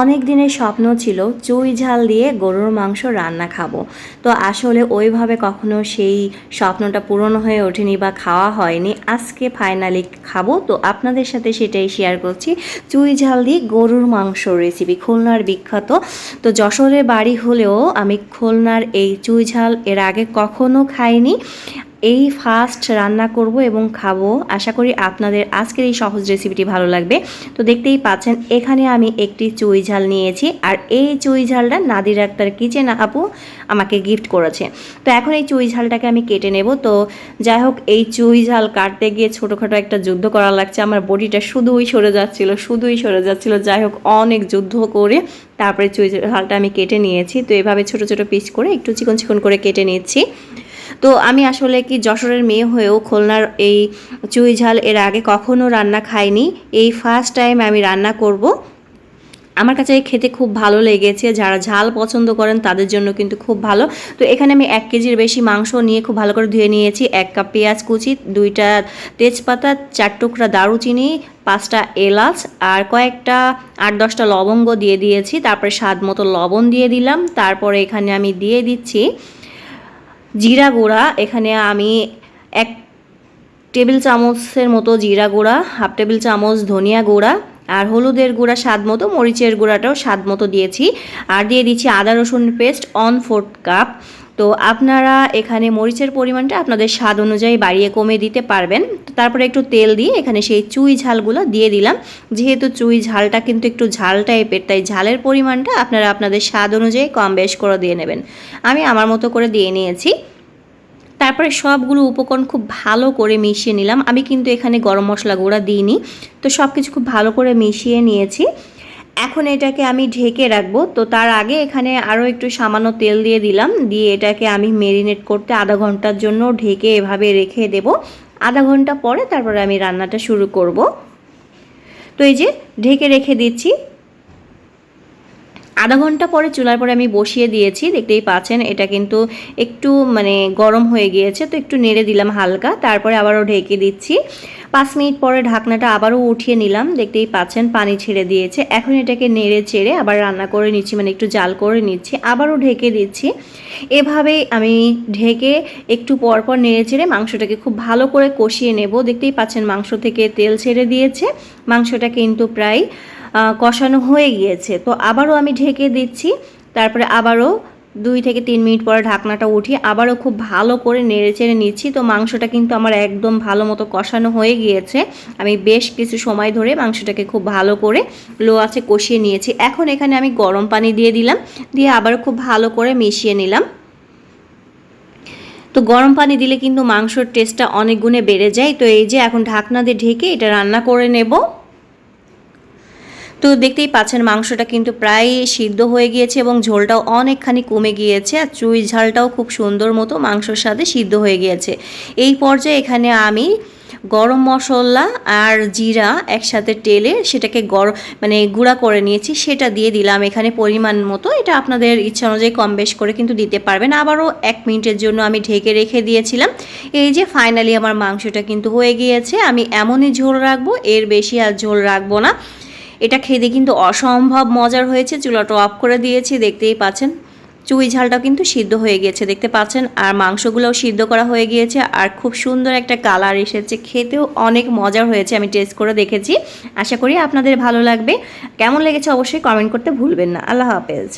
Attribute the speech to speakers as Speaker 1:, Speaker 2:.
Speaker 1: অনেক দিনের স্বপ্ন ছিল, চুই ঝাল দিয়ে গরুর মাংস রান্না খাব। তো আসলে ওইভাবে কখনো সেই স্বপ্নটা পূরণ হয়ে ওঠেনি বা খাওয়া হয়নি। আজকে ফাইনালি খাব। তো আপনাদের সাথে সেটাই শেয়ার করছি। চুই ঝাল দিয়ে গরুর মাংস রেসিপি খুলনার বিখ্যাত। তো যশোরের বাড়ি হলেও আমি খুলনার এই চুই ঝাল এর আগে কখনো খাইনি। এই ফার্স্ট রান্না করব এবং খাব। আশা করি আপনাদের আজকের এই সহজ রেসিপিটি ভালো লাগবে। তো দেখতেই পাচ্ছেন, এখানে আমি একটি চুই ঝাল নিয়েছি। আর এই চুই ঝালটা নাদির আক্তার কিচেন আপু আমাকে গিফট করেছে। তো এখন এই চুই ঝালটাকে আমি কেটে নেব। তো যাই হোক, এই চুই ঝাল কাটতে গিয়ে ছোটোখাটো একটা যুদ্ধ করা লাগছে। আমার বডিটা শুধুই সরে যাচ্ছিল, শুধুই সরে যাচ্ছিল। যাই হোক, অনেক যুদ্ধ করে তারপরে চুই ঝালটা আমি কেটে নিয়েছি। তো এভাবে ছোট ছোট পিস করে একটু চিকন চিকন করে কেটে নিচ্ছি। তো আমি আসলে কি যশোরের মেয়ে হয়েও খুলনার এই চুই ঝাল এর আগে কখনো রান্না খাইনি। এই ফার্স্ট টাইম আমি রান্না করব। আমার কাছে খেতে খুব ভালো লেগেছে। যারা ঝাল পছন্দ করেন তাদের জন্য কিন্তু খুব ভালো। তো এখানে আমি এক কেজির বেশি মাংস নিয়ে খুব ভালো করে ধুয়ে নিয়েছি। এক কাপ পেঁয়াজ কুচি, দুইটা তেজপাতা, চার টুকরা দারুচিনি, পাঁচটা এলাচ আর কয়েকটা আট দশটা লবঙ্গ দিয়ে দিয়েছি। তারপরে স্বাদ মতো লবণ দিয়ে দিলাম। তারপরে এখানে আমি দিয়ে দিচ্ছি জিরা গুঁড়া, এখানে আমি এক টেবিল চামচের মতো জিরা গুঁড়া, হাফ টেবিল চামচ ধনিয়া গুঁড়া আর হলুদের গুঁড়া স্বাদ মতো, মরিচের গুঁড়াটাও স্বাদ মতো দিয়েছি। আর দিয়ে দিচ্ছি আদা রসুন পেস্ট অন ফোর্থ কাপ তো আপনারা এখানে মরিচের পরিমাণটা আপনাদের স্বাদ অনুযায়ী বাড়িয়ে কমে দিতে পারবেন। তারপরে একটু তেল দিয়ে এখানে সেই চুই ঝালগুলো দিয়ে দিলাম। যেহেতু চুই ঝালটা কিন্তু একটু ঝাল টাইপের, তাই ঝালের পরিমাণটা আপনারা আপনাদের স্বাদ অনুযায়ী কম বেশ করে দিয়ে নেবেন। আমি আমার মতো করে দিয়ে নিয়েছি। তারপরে সবগুলো উপকরণ খুব ভালো করে মিশিয়ে নিলাম। আমি কিন্তু এখানে গরম মশলা গুঁড়া দিইনি। তো সব কিছু খুব ভালো করে মিশিয়ে নিয়েছি। এখন এটাকে আমি ঢেকে রাখব। তো তার আগে এখানে আরও একটু সামান্য তেল দিয়ে দিলাম। দিয়ে এটাকে আমি মেরিনেট করতে আধা ঘণ্টার জন্য ঢেকে এভাবে রেখে দেব। আধা ঘণ্টা পরে তারপরে আমি রান্নাটা শুরু করব। তো এই যে ঢেকে রেখে দিচ্ছি। আধা ঘণ্টা পরে চুলার পরে আমি বসিয়ে দিয়েছি, দেখতেই পাচ্ছেন এটা কিন্তু একটু মানে গরম হয়ে গিয়েছে, তো একটু নেড়ে দিলাম হালকা, তারপরে আবারও ঢেকে দিচ্ছি। পাঁচ মিনিট পরে ঢাকনাটা আবারও উঠিয়ে নিলাম, দেখতেই পাচ্ছেন পানি ছেড়ে দিয়েছে। এখন এটাকে নেড়ে চেড়ে আবার রান্না করে নিচ্ছি মানে একটু জাল করে নিচ্ছি, আবারও ঢেকে দিচ্ছি। এভাবেই আমি ঢেকে একটু পর পর নেড়ে চেড়ে মাংসটাকে খুব ভালো করে কষিয়ে নেব। দেখতেই পাচ্ছেন মাংস থেকে তেল ছেড়ে দিয়েছে, মাংসটা কিন্তু প্রায় কষানো হয়ে গিয়েছে। তো আবারও আমি ঢেকে দিচ্ছি। তারপরে আবারও দুই থেকে তিন মিনিট পরে ঢাকনাটা উঠিয়ে আবারও খুব ভালো করে নেড়ে চেড়ে নিচ্ছি। তো মাংসটা কিন্তু আমার একদম ভালো মতো কষানো হয়ে গিয়েছে। আমি বেশ কিছু সময় ধরে মাংসটাকে খুব ভালো করে লো আছে কষিয়ে নিয়েছি। এখন এখানে আমি গরম পানি দিয়ে দিলাম। দিয়ে আবারও খুব ভালো করে মিশিয়ে নিলাম। তো গরম পানি দিলে কিন্তু মাংসর টেস্টটা অনেক গুণে বেড়ে যায়। তো এই যে এখন ঢাকনা দিয়ে ঢেকে এটা রান্না করে নেব। তো দেখতেই পাচ্ছেন মাংসটা কিন্তু প্রায় সিদ্ধ হয়ে গিয়েছে এবং ঝোলটাও অনেকখানি কমে গিয়েছে আর চুই ঝালটাও খুব সুন্দর মতো মাংসর সাথে সিদ্ধ হয়ে গিয়েছে। এই পর্যায়ে এখানে আমি গরম মশলা আর জিরা একসাথে টেলে সেটাকে গরম মানে গুঁড়া করে নিয়েছি, সেটা দিয়ে দিলাম এখানে পরিমাণ মতো। এটা আপনাদের ইচ্ছা অনুযায়ী কম বেশ করে কিন্তু দিতে পারবেন। আবারও এক মিনিটের জন্য আমি ঢেকে রেখে দিয়েছিলাম। এই যে ফাইনালি আমার মাংসটা কিন্তু হয়ে গিয়েছে। আমি এমনই ঝোল রাখব, এর বেশি আর ঝোল রাখব না। এটা খেতে কিন্তু অসম্ভব মজার হয়েছে। চুলাটা অফ করে দিয়েছি, দেখতেই পাচ্ছেন। চুই ঝালটা কিন্তু সিদ্ধ হয়ে গিয়েছে, দেখতে পাচ্ছেন? আর মাংসগুলোও সিদ্ধ করা হয়ে গিয়েছে। আর খুব সুন্দর একটা কালার এসেছে, খেতেও অনেক মজার হয়েছে, আমি টেস্ট করে দেখেছি। আশা করি আপনাদের ভালো লাগবে। কেমন লেগেছে অবশ্যই কমেন্ট করতে ভুলবেন না। আল্লাহ হাফেজ।